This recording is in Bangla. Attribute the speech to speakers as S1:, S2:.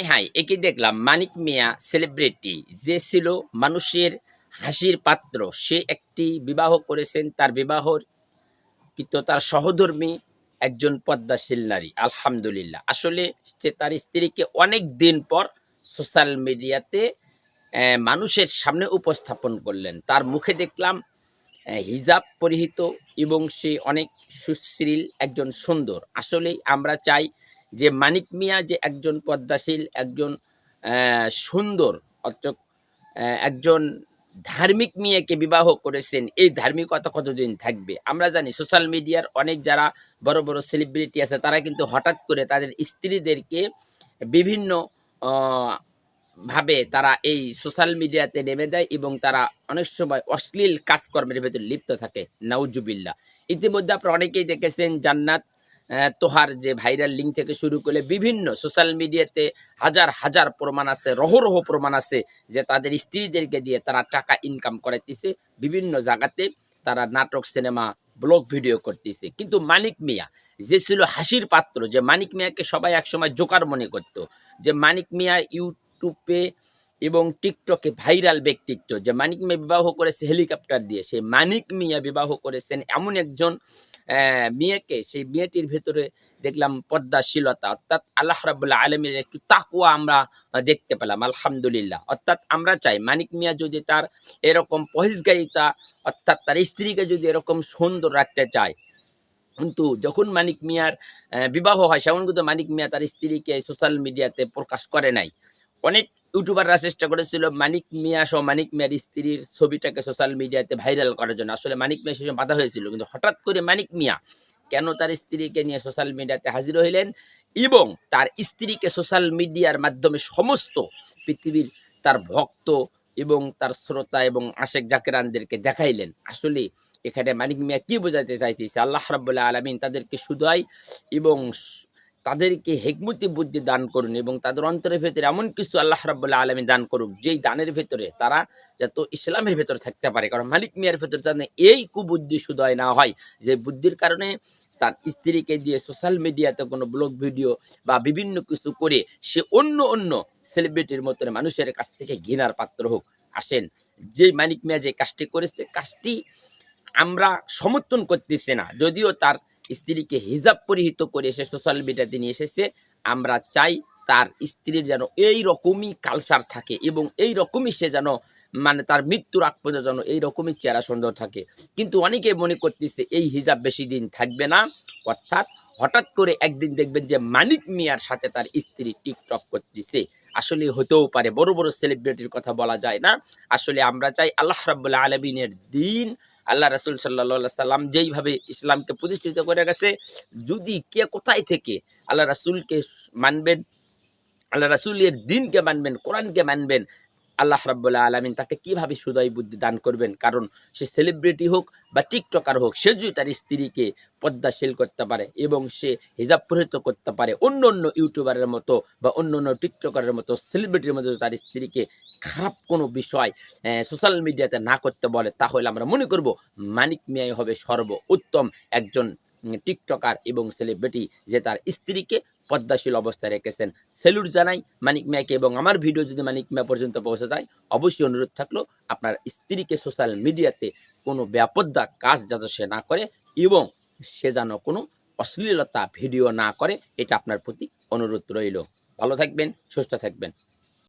S1: হাই হাই একে দেখলাম মানিক মিয়া সেলিব্রিটি যে ছিল মানুষের হাসির পাত্র। সে একটি বিবাহ করেছেন, তার বিবাহর কিন্তু তার সহধর্মী একজন পদ্মাশীল নারী, আলহামদুলিল্লাহ। আসলে সে তার স্ত্রীকে অনেক দিন পর সোশ্যাল মিডিয়াতে মানুষের সামনে উপস্থাপন করলেন। তার মুখে দেখলাম হিজাব পরিহিত এবং সে অনেক সুশ্রীল একজন সুন্দর। আসলেই আমরা চাই যে মানিক মিয়া যে একজন পদ্মাশীল, একজন সুন্দর অর্থাৎ একজন ধার্মিক মেয়েকে বিবাহ করেছেন, এই ধার্মিকতা কতদিন থাকবে? আমরা জানি সোশ্যাল মিডিয়ার অনেক যারা বড় বড় সেলিব্রিটি আছে, তারা কিন্তু হঠাৎ করে তাদের স্ত্রীদেরকে বিভিন্ন ভাবে তারা এই সোশ্যাল মিডিয়াতে নেমে দেয় এবং তারা অনেক সময় অশ্লীল কাজকর্মের ভেতরে লিপ্ত থাকে নাউজুবিল্লা ইতিমধ্যে আপনারা অনেকেই দেখেছেন জান্নাত তোহার যে ভাইরাল লিঙ্ক থেকে শুরু করে বিভিন্ন সোশ্যাল মিডিয়াতে হাজার হাজার প্রমাণ আছে রহ রহ প্রমাণ আছে যে তাদের স্ত্রীদেরকে দিয়ে তারা টাকা ইনকাম করাইতেছে। বিভিন্ন জায়গাতে তারা নাটক সিনেমা ব্লগ ভিডিও করতেছে। কিন্তু মানিক মিয়া, যে ছিল হাসির পাত্র, যে মানিক মিয়াকে সবাই একসময় জোকার মনে করত, যে মানিক মিয়া ইউটিউবে এবং টিকটকে ভাইরাল ব্যক্তিত্ব। যে মানিক মিয়া বিবাহ করেছে হেলিকপ্টার দিয়ে, সেই মানিক মিয়া বিবাহ করেছেন এমন একজন মেয়েকে, সেই মেয়েটির ভেতরে দেখলাম পদ্মাশীলতা অর্থাৎ আল্লাহ রাবুল্লাহ আলমীর একটু তাকুয়া আমরা দেখতে পেলাম, আলহামদুলিল্লাহ। অর্থাৎ আমরা চাই মানিক মিয়া যদি তার এরকম পহিসগারিতা অর্থাৎ তার স্ত্রীকে যদি এরকম সুন্দর রাখতে চায়। কিন্তু যখন মানিক মিয়ার বিবাহ হয়, সেমন কিন্তু মানিক মিয়া তার স্ত্রীকে সোশ্যাল মিডিয়াতে প্রকাশ করে নাই। অনেক ইউটিউবাররা চেষ্টা করেছিল মানিক মিয়া সহ মানিক মিয়ার স্ত্রীর ছবিটাকে সোশ্যাল মিডিয়াতে ভাইরাল করার জন্য। আসলে মানিক মিয়া সেসব বাধা হয়েছিল, কিন্তু হঠাৎ করে মানিক মিয়া কেন তার স্ত্রীকে নিয়ে সোশ্যাল মিডিয়াতে হাজির হইলেন এবং তার স্ত্রীকে সোশ্যাল মিডিয়ার মাধ্যমে সমস্ত পৃথিবীর তার ভক্ত এবং তার শ্রোতা এবং আশেক জাকেরানদেরকে দেখাইলেন। আসলে এখানে মানিক মিয়া কি বোঝাতে চাইতেছে? আল্লাহ রাবুল্লাহ আলমিন তাদেরকে শুধাই এবং তাদেরকে হেকমতি বুদ্ধি দান করুন এবং তাদের অন্তরের ভেতরে এমন কিছু আল্লাহ রাবুল্লাহ আলমী দান করুক, যেই দানের ভেতরে তারা যত ইসলামের ভেতরে থাকতে পারে। কারণ মালিক মিয়ার ভেতরে যেন এই কুবুদ্ধি সুদয় না হয়, যে বুদ্ধির কারণে তার স্ত্রীকে দিয়ে সোশ্যাল মিডিয়াতে কোনো ব্লগ ভিডিও বা বিভিন্ন কিছু করে সে অন্য অন্য সেলিব্রিটির মতন মানুষের কাছ থেকে ঘৃণার পাত্র হোক। আসেন যে মালিক মিয়া যে কাজটি করেছে, কাজটি আমরা সমর্থন করতেছি না, যদিও তার স্ত্রীকে হিজাব পরিহিত করে সে সোশ্যাল মিডিয়াতে নিয়ে এসেছে। আমরা চাই তার স্ত্রীর যেন এই রকমই কালচার থাকে এবং এই রকমই সে যেন মানে তার মৃত্যুর আগ পর্যন্ত যেন এই রকমই চেহারা সুন্দর থাকে। কিন্তু অনেকে মনে করতেছে এই হিজাব বেশি দিন থাকবে না। অর্থাৎ হঠাৎ করে একদিন দেখবেন যে মানিক মিয়ার সাথে তার স্ত্রী টিকটক করতেছে। আসলে হতেও পারে, বড় বড় সেলিব্রিটির কথা বলা যায় না। আসলে আমরা চাই আল্লাহ রাবুল্লাহ আলমিনের দিন আল্লাহ রাসুল সাল্লা সাল্লাম যেইভাবে ইসলামকে প্রতিষ্ঠিত করে গেছে, যদি কে কোথায় থেকে আল্লাহ রাসুলকে মানবেন, আল্লাহ রাসুলের দিনকে মানবেন, কোরআনকে মানবেন আল্লাহ রাব্বুল্লাহ আলমিন তাকে কীভাবে সুদয় বুদ্ধি দান করবেন? কারণ সে সেলিব্রিটি হোক বা টিকটকার হোক, সে যদি তার স্ত্রীকে পদ্মাশীল করতে পারে এবং সে হিজাব পরিহিত করতে পারে, অন্য অন্য ইউটিউবারের মতো বা অন্য অন্য টিকটকারের মতো সেলিব্রিটির মতো তার স্ত্রীকে খারাপ কোনো বিষয় সোশ্যাল মিডিয়াতে না করতে বলে, তাহলে আমরা মনে করব মানিক মিয়াই হবে সর্ব উত্তম একজন টিকটকার এবং সেলিব্রিটি যে তার স্ত্রীকে পদ্মাশীল অবস্থায় রেখেছেন। সেলুট জানাই মানিক মিয়াকে এবং আমার ভিডিও যদি মানিক মিয়া পর্যন্ত পৌঁছে যায়, অবশ্যই অনুরোধ থাকল আপনার স্ত্রীকে সোশ্যাল মিডিয়াতে কোনো ব্যাপদ্দা কাজ যাতে সে না করে এবং সে যেন কোনো অশ্লীলতা ভিডিও না করে, এটা আপনার প্রতি অনুরোধ রইল। ভালো থাকবেন, সুস্থ থাকবেন।